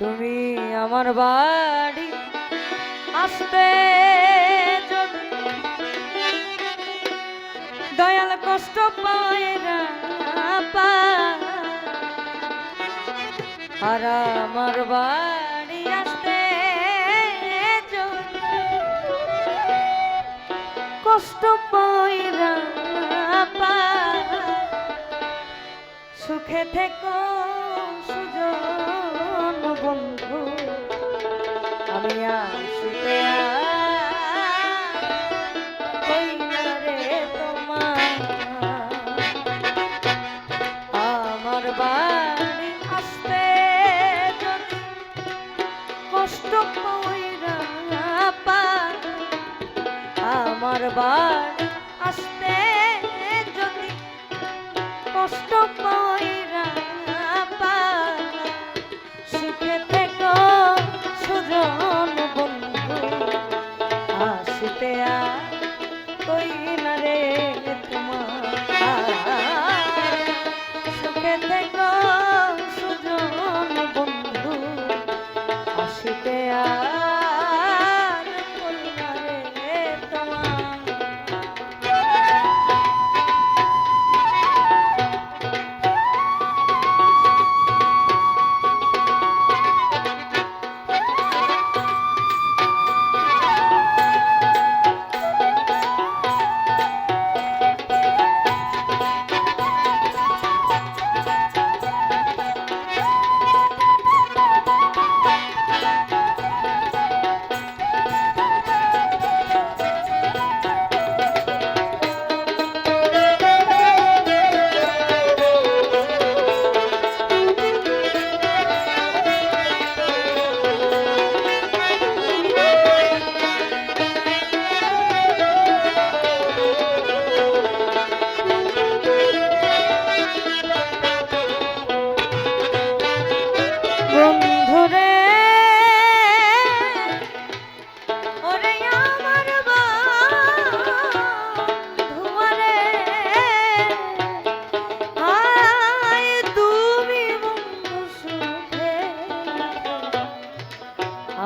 তুমি আমার বাড়ি আসতে দয়াল কষ্ট পায় না আর আমার বাড়ি আসতে কষ্ট পায় না সুখে থেকো। বন্ধু আমি আসিতে আমার বাড়ি আসতে যদি কষ্ট আমার বাড়ি আসতে যদি কষ্ট কইরা আসিতে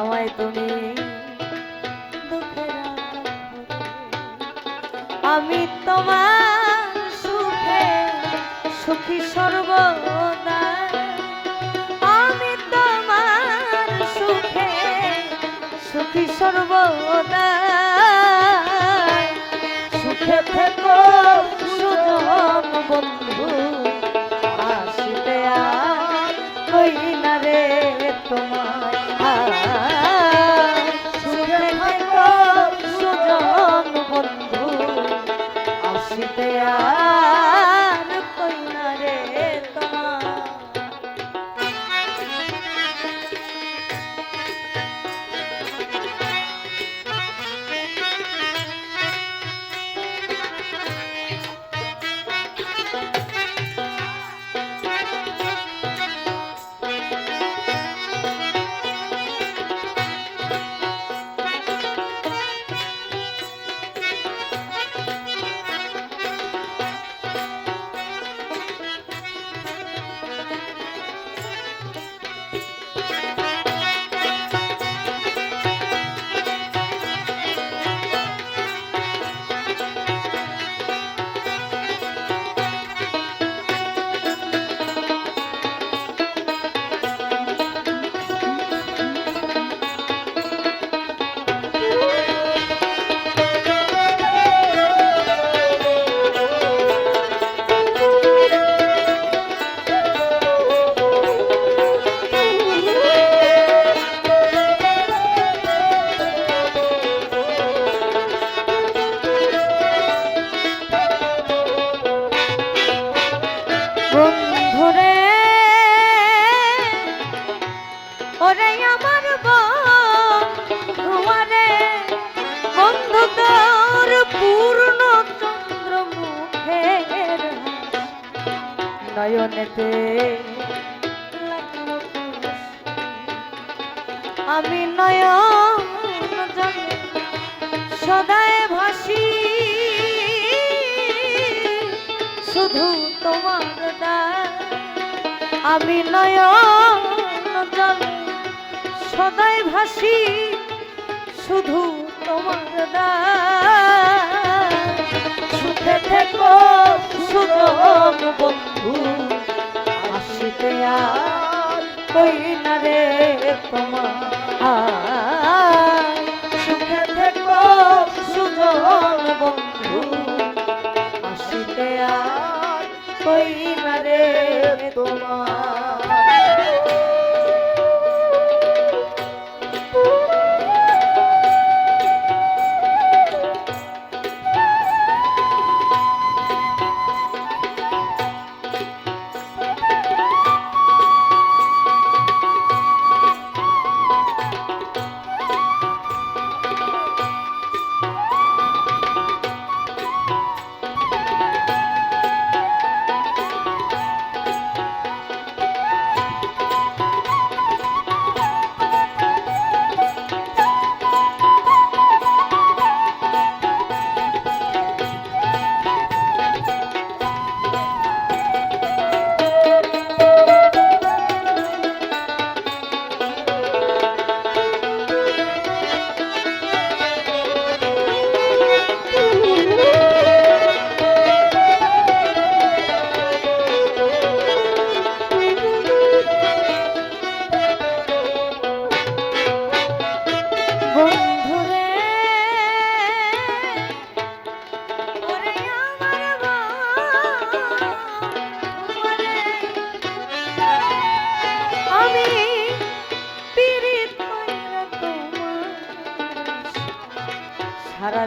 আমায় তুমি আমি তোমার সুখে সুখী সর্বদা আমি তোমার সুখে সুখী সর্বদা নয়নেতে। আমি জলে সদায় ভাসি। শুধু তোমার আমি নয়ন জলে সদাই ভাসি। শুধু তোমার দায়। সুখে থেকো সুজন বন্ধু। আসিতে আর কই না রে তোমার?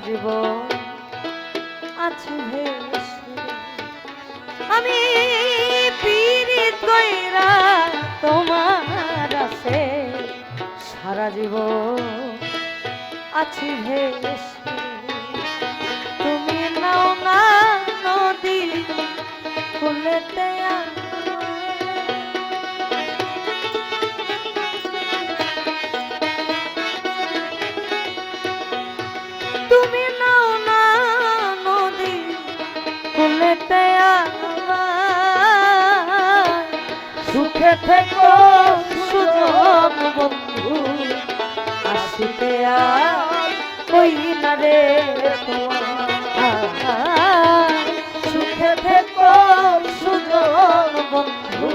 জীবন আছি আমি পীড়িত কইরা তোমার আছে সারা জীব আছি ভেসে। থেকো সুযোগ বন্ধু। আসিতে কই না রে সুখে থেকো সুযোগ বন্ধু।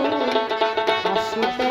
আসিতে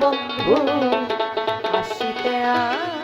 বন্ধু আসিতে আর